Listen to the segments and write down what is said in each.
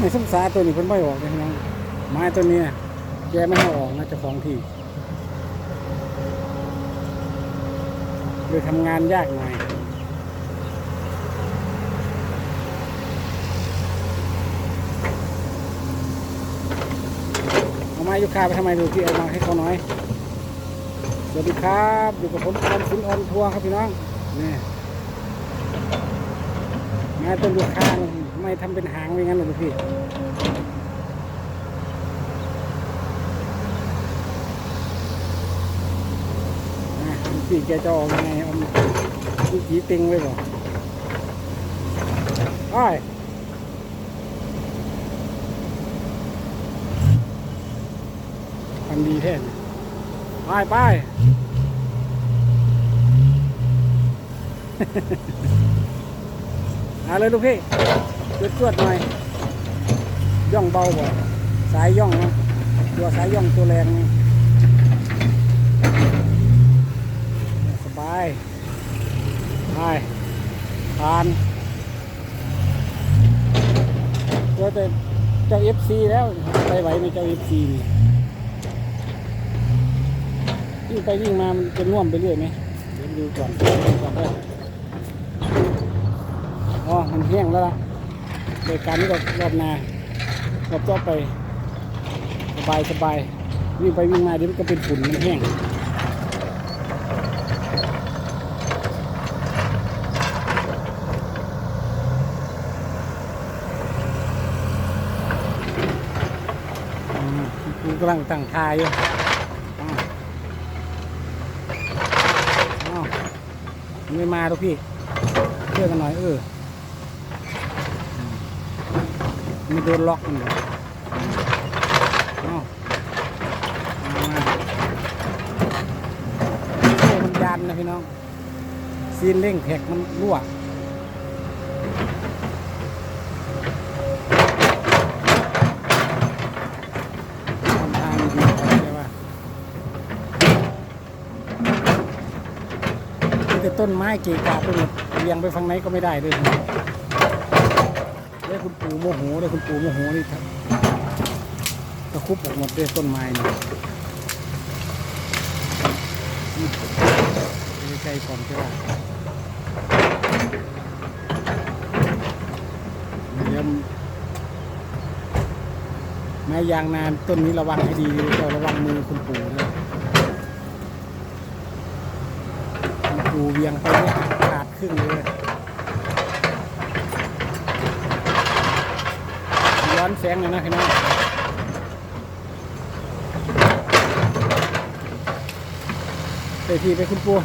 ในสงสาตัวนี้เพิ่นไม่ออกเลยนะไม้ตัวเนี้ยแกไม่ให้ออกนะเจ้าของที่เลยทำงานยากหน่อยเอาไม้ยุคาไปทำไมดูที่เอามาให้เขาน้อย สวัสดีครับอยู่กับผมออมสินออนทัวร์ครับพี่น้องนี่ไม้ต้นยูคาทำ ไมทำเป็นหางไว้งั้นล่ะลูกพี่พี่แกจะออกยังไงเอาลูกผีติงไว้บ่อ้ทำดีแท้เนี่ยไปไปเอาเลยลูกพี่ จวดจวดๆหน่อย ย่องเบาบ่สายย่องนะตัวสายย่องตัวแรงนะสบายไปผ่านเจอแต่เจ้าเอฟซีแล้วไปไหวในเจ้าเอฟซีนี่วิ่งไปวิ่งมามันจะน่วมไปเรื่อยไหมเดี๋ยวดูก่อนดูก่อนได้อ๋อ มันแห้งแล้วล่ะ โดยการนี้ก็รอบนารอบต่อไป สบายสบายวิ่งไปวิ่งมาเดี๋ยวมันก็เป็นฝุ่นมันแห้งกูกำลังตั้งทายอยู่ไม่มาทุกพี่เชื่อกันหน่อยเออม ไม่โดนล็อกมันเหรออ้าวเอามาโอ้มันยันนะพี่น้อง ซีนเร่งแท็กมันรั่วทำทางดีๆใช่ป่ะมีแต่ต้นไม้เกะกะไปหมดเรียงไปฝั่งไหนก็ไม่ได้ด้วย ได้คุณปู่โมโหได้คุณปู่โมโหนี่ครับตะคุบออกหมดด้วยต้นไม้นี่ใกล้ก่อนใช่ป่ะเดี๋ยวไม้ยางนานต้นนี้ระวังให้ดีเจ้าระวังมือคุณปู่นะคุณปู่เวียงไปเนี่ยขาดครึ่งเลย ย้อนแสงเลยนะพี่น้องไปทีไปคุณปู่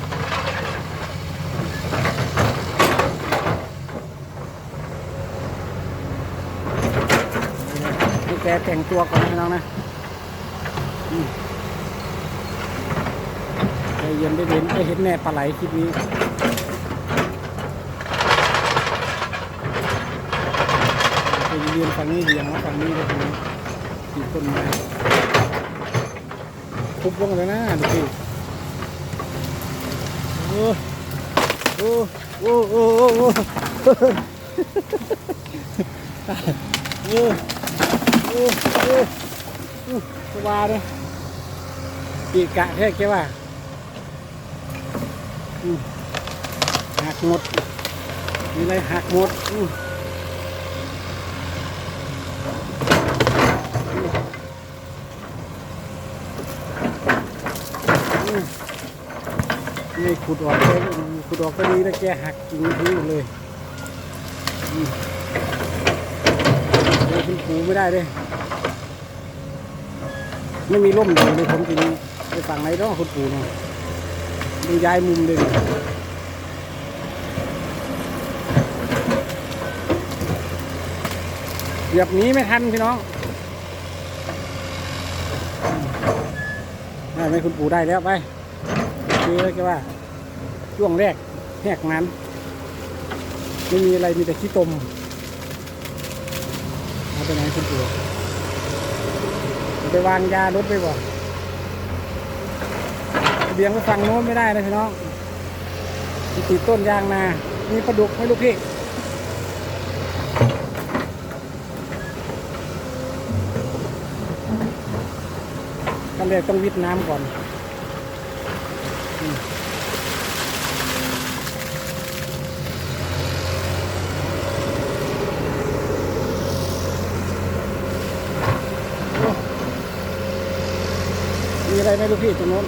ให้แกแต่งตัวก่อนนะพี่น้องนะใจเย็นได้เห็นได้เห็นแน่ปลาไหลคลิปนี้ ไปเรีย นฝั่งนี้เรียงมาฝั่งนี้เลยทีนี้ตีต้นไม้ทุบลงเลยนะดูสิโอ้โอ้โอ้โอ้โอ้โอ้โอ้โอ้โอ้โอ้สบายเลยปีกะแท้แกว่าอืมหักหมดมีอะไรหักหมด อืมนี่ขุดออกเลยขุดออกก็ดีแล้วแกหักกิ่งทิ้งเลยอืมเดี๋ยวคุณปูไม่ได้เลยไม่มีร่มอยู่เลยผมทีนี้ไปฝั่งไหนต้องคุณปูเนาะดูย้ายมุมเลยเนี่ยเหยียบนี้ไม่ทันพี่น้องได้ไหมคุณปูได้แล้วไปคือแกว่า ช่วงแรกแหกนั้นไม่มีอะไรมีแต่ขี้ตมเอาไปไหนคุณปู่ไปวางยารถไปบ่เบียงไปฟังโน้นไม่ได้นะพี่น้องติดต้นยางนา มีปลาดุกไม่ลูกพี่กันแรกต้องวิดน้ำก่อน ไหมลูกพี่ตรงโน้น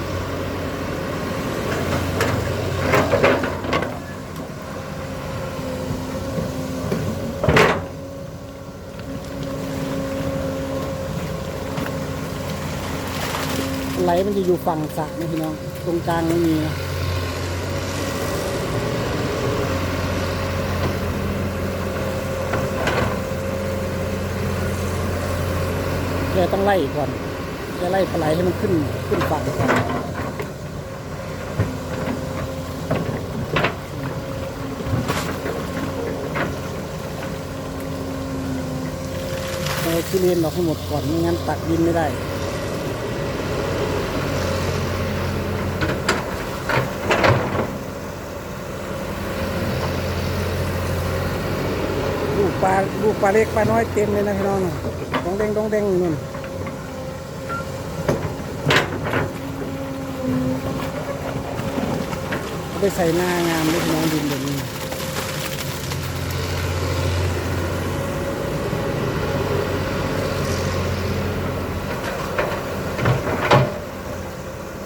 ไหลมันจะอยู่ฝั่งสระนะพี่น้อง ตรงกลางไม่มีนะแกต้องไล่ก่อน แกไล่ปลาไหลให้มันขึ้นขึ้นฝั่งก่อนเอาขี้เลนออกให้หมดก่อนไม่งั้นตักดินไม่ได้ลูกปลาลูกปลาเล็กปลาน้อยเต็มเลยนะพี่น้องดองเด้งดองเด้งนู่นเอา ไปใส่หน้างามลยพี่น้องดินแบบนี้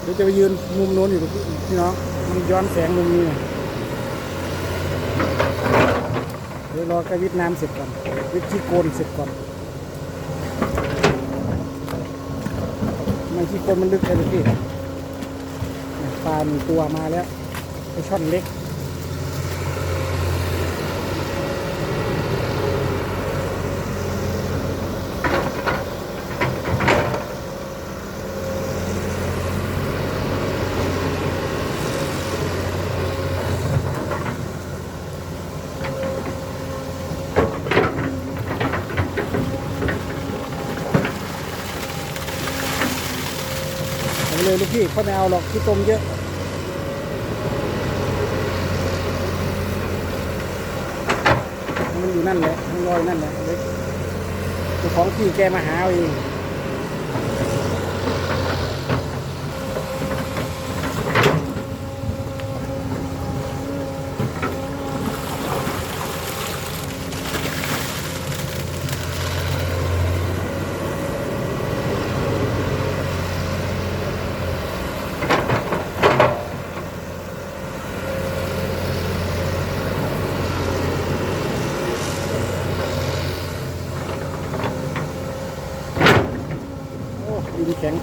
เดี๋ยวจะไปยืนมุมโน้นอยู่พี่น้องมันย้อนแสงมุมนี้เดี๋ยวรอกระวิดน้ำเสร็จก่อนวิดขี้โกนเสร็จก่อนไมันขี้โกนมันลึกเลยพี่ปลาหนึ่งตัวมาแล้ว ไอช่อนเล็กเอาไปเลยลูกพี่เขาไม่เอาหรอกที่ต้มเยอะ มันอยู่นั่นแหละมันลอยนั่นแหละเล็กเจ้าของที่แกมาหาอาเอง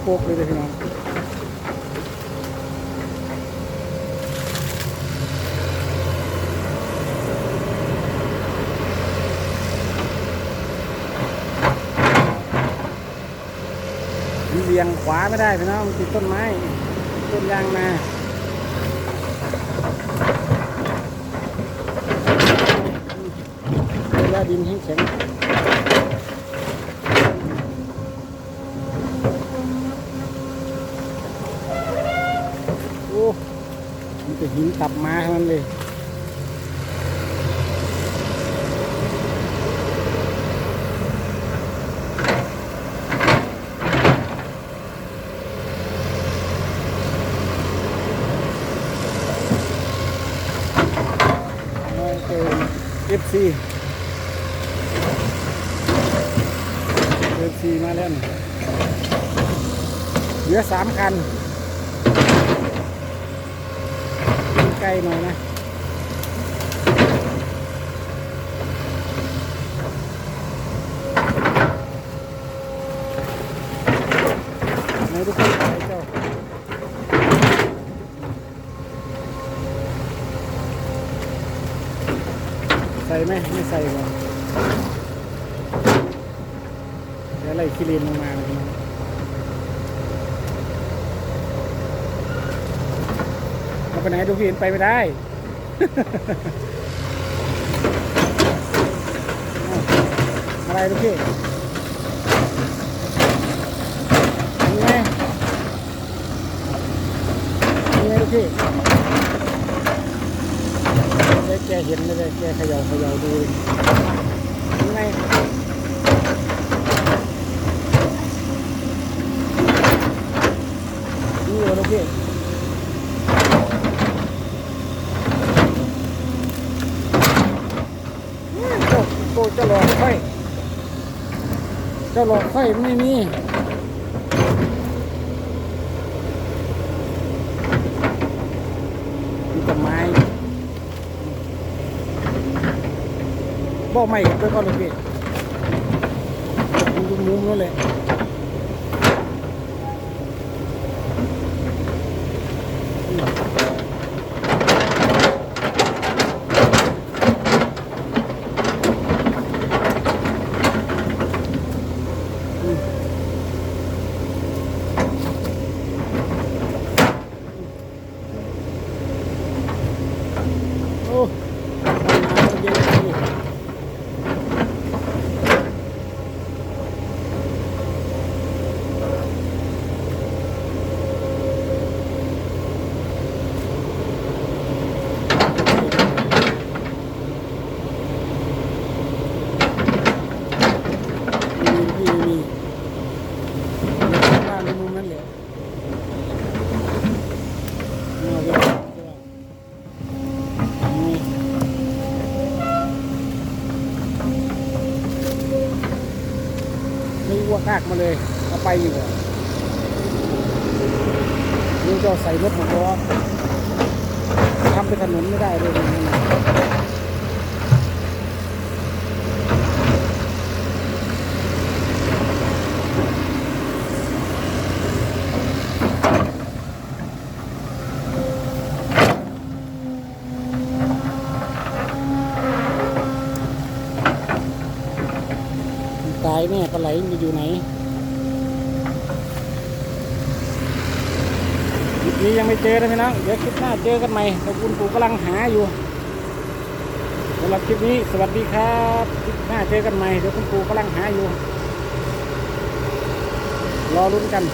โป๊กเลยพี่น้องมันเบี่ยงขวาไม่ได้พี่น้องติดต้นไม้ต้นยางนาเวลาดินแข็งๆ โอ้มันจะ หินตับมาทั้งนั้นเลยเอเอฟซีเอฟซีมาแล้วนี่เหลือสามคัน ใกล้หน่อยนะไหนทุกคนไหนเจ้าใส่ไหมไม่ใส่ก่อนเดี๋ยวไล่ขี้เลนลงมาเลยนะ เอาไป ไหนดูพี่เห็นไปไม่ได้ อะไรดูพี่นี่ไงนี่ไงดูพี่ได้แกเห็นไม่ได้แกเขย่าเขย่าดูเลยนี่ไงพี่เจ้าโตเจ้าหลอกไฟเจ้าหลอกไฟไม่มีมีแต่ไม้บ่ไม่ไปก่อนเลยพี่ดูมุมนั่นแหละโอ้น้ำเยอะเลยมีพี่มีบ้านในมุมนั้นแหละเอาไปนี่ไม่อ้วกอาก มาเลย เอาไปอยู่นี่จะใส่รถหมดล้อทำเป็นถนนไม่ได้เลยนะตายแน่ปลาไหลมันอยู่ไหนคลิป นี่ยังไม่เจอนะพี่น้อง เดี๋ยวคลิปหน้าเจอกันใหม่ขอบคุณปู่กำลังหาอยู่สำหรับคลิปนี้สวัสดีครับคลิปหน้าเจอกันใหม่เดี๋ยวคุณปู่กำลังหาอยู่ รอรุ้นกัน